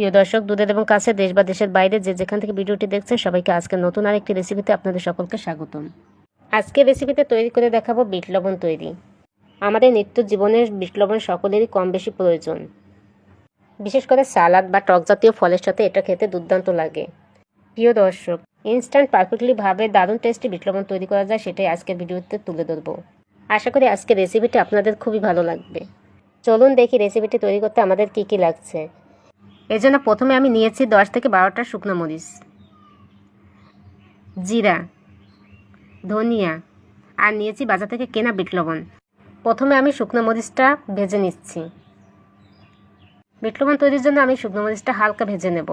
প্রিয় দর্শক, দুধের এবং কাছে দেশ বা দেশের বাইরে যে যেখান থেকে ভিডিওটি দেখছেন, সবাইকে আজকে নতুন আরেকটি রেসিপিতে আপনাদের সকলকে স্বাগতম। আজকে রেসিপিতে তৈরি করে দেখাবো বিট লবণ তৈরি। আমাদের নিত্য জীবনের বিট লবণ সকলেরই কম বেশি প্রয়োজন। বিশেষ করে সালাদ বা টক জাতীয় ফলের সাথে এটা খেতে দুর্দান্ত লাগে। প্রিয় দর্শক ইনস্ট্যান্ট পারফেক্টলি ভাবে দারুণ টেস্টি বিট লবণ তৈরি করা যায়, সেটাই আজকের ভিডিওতে তুলে ধরবো। আশা করি আজকের রেসিপিটি আপনাদের খুবই ভালো লাগবে। চলুন দেখি রেসিপিটি তৈরি করতে আমাদের কি কি লাগছে। এর জন্য প্রথমে আমি নিয়েছি দশ থেকে বারোটা শুকনো মরিচ। জিরা, ধনিয়া, আর নিয়েছি বাজার থেকে কেনা বিট লবণ। প্রথমে আমি শুকনো মরিচটা ভেজে নিচ্ছি। বিট লবণ তৈরির জন্য আমি শুকনো মরিচটা হালকা ভেজে নেব।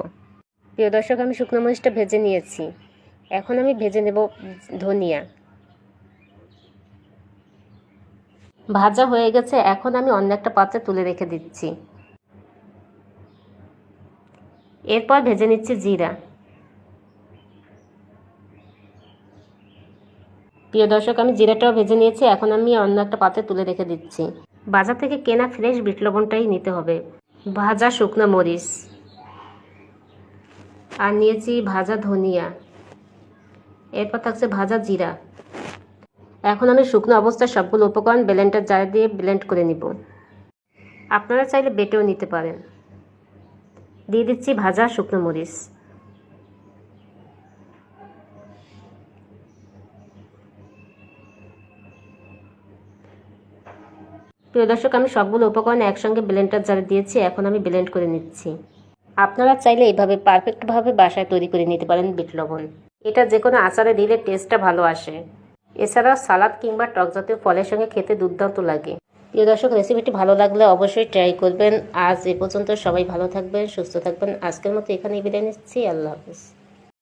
প্রিয় দর্শক, আমি শুকনো মরিচটা ভেজে নিয়েছি। এখন আমি ভেজে নেব ধনিয়া। ভাজা হয়ে গেছে, এখন আমি অন্য একটা পাত্রে তুলে রেখে দিচ্ছি। এরপর ভেজে নিচ্ছি জিরা। প্রিয় দর্শক, আমি জিরাটাও ভেজে নিয়েছি। এখন আমি অন্য একটা পাত্রে তুলে রেখে দিচ্ছি। বাজার থেকে কেনা ফ্রেশ বিট লবণটাই নিতে হবে। ভাজা শুকনো মরিচ। আর নিয়েছি ভাজা ধনিয়া। এরপর থাকছে ভাজা জিরা। এখন আমি শুকনো অবস্থায় সবগুলো উপকরণ ব্লেন্ডার জার দিয়ে ব্লেন্ড করে নিব। আপনারা চাইলে বেটেও নিতে পারেন। দিয়ে দিচ্ছি ভাজা শুকনো মরিচ। প্রিয় দর্শক, আমি সবগুলো উপকরণ একসঙ্গে ব্লেন্ডার জারে দিয়েছি, এখন আমি ব্লেন্ড করে নিচ্ছি। আপনারা চাইলে এইভাবে পারফেক্টভাবে বাসায় তৈরি করে নিতে পারেন বিট লবণ। এটা যে কোনো আচারে দিলে টেস্টটা ভালো আসে। এছাড়াও সালাদ কিংবা টক জাতীয় ফলের সঙ্গে খেতে দুর্দান্ত লাগে। প্রিয় দর্শক রেসিপিটি ভালো লাগলে অবশ্যই ট্রাই করবেন। আজ এ পর্যন্ত সবাই ভালো থাকবেন, সুস্থ থাকবেন। আজকের মতো এখানেই বিদায় নিচ্ছি। আল্লাহ হাফিজ।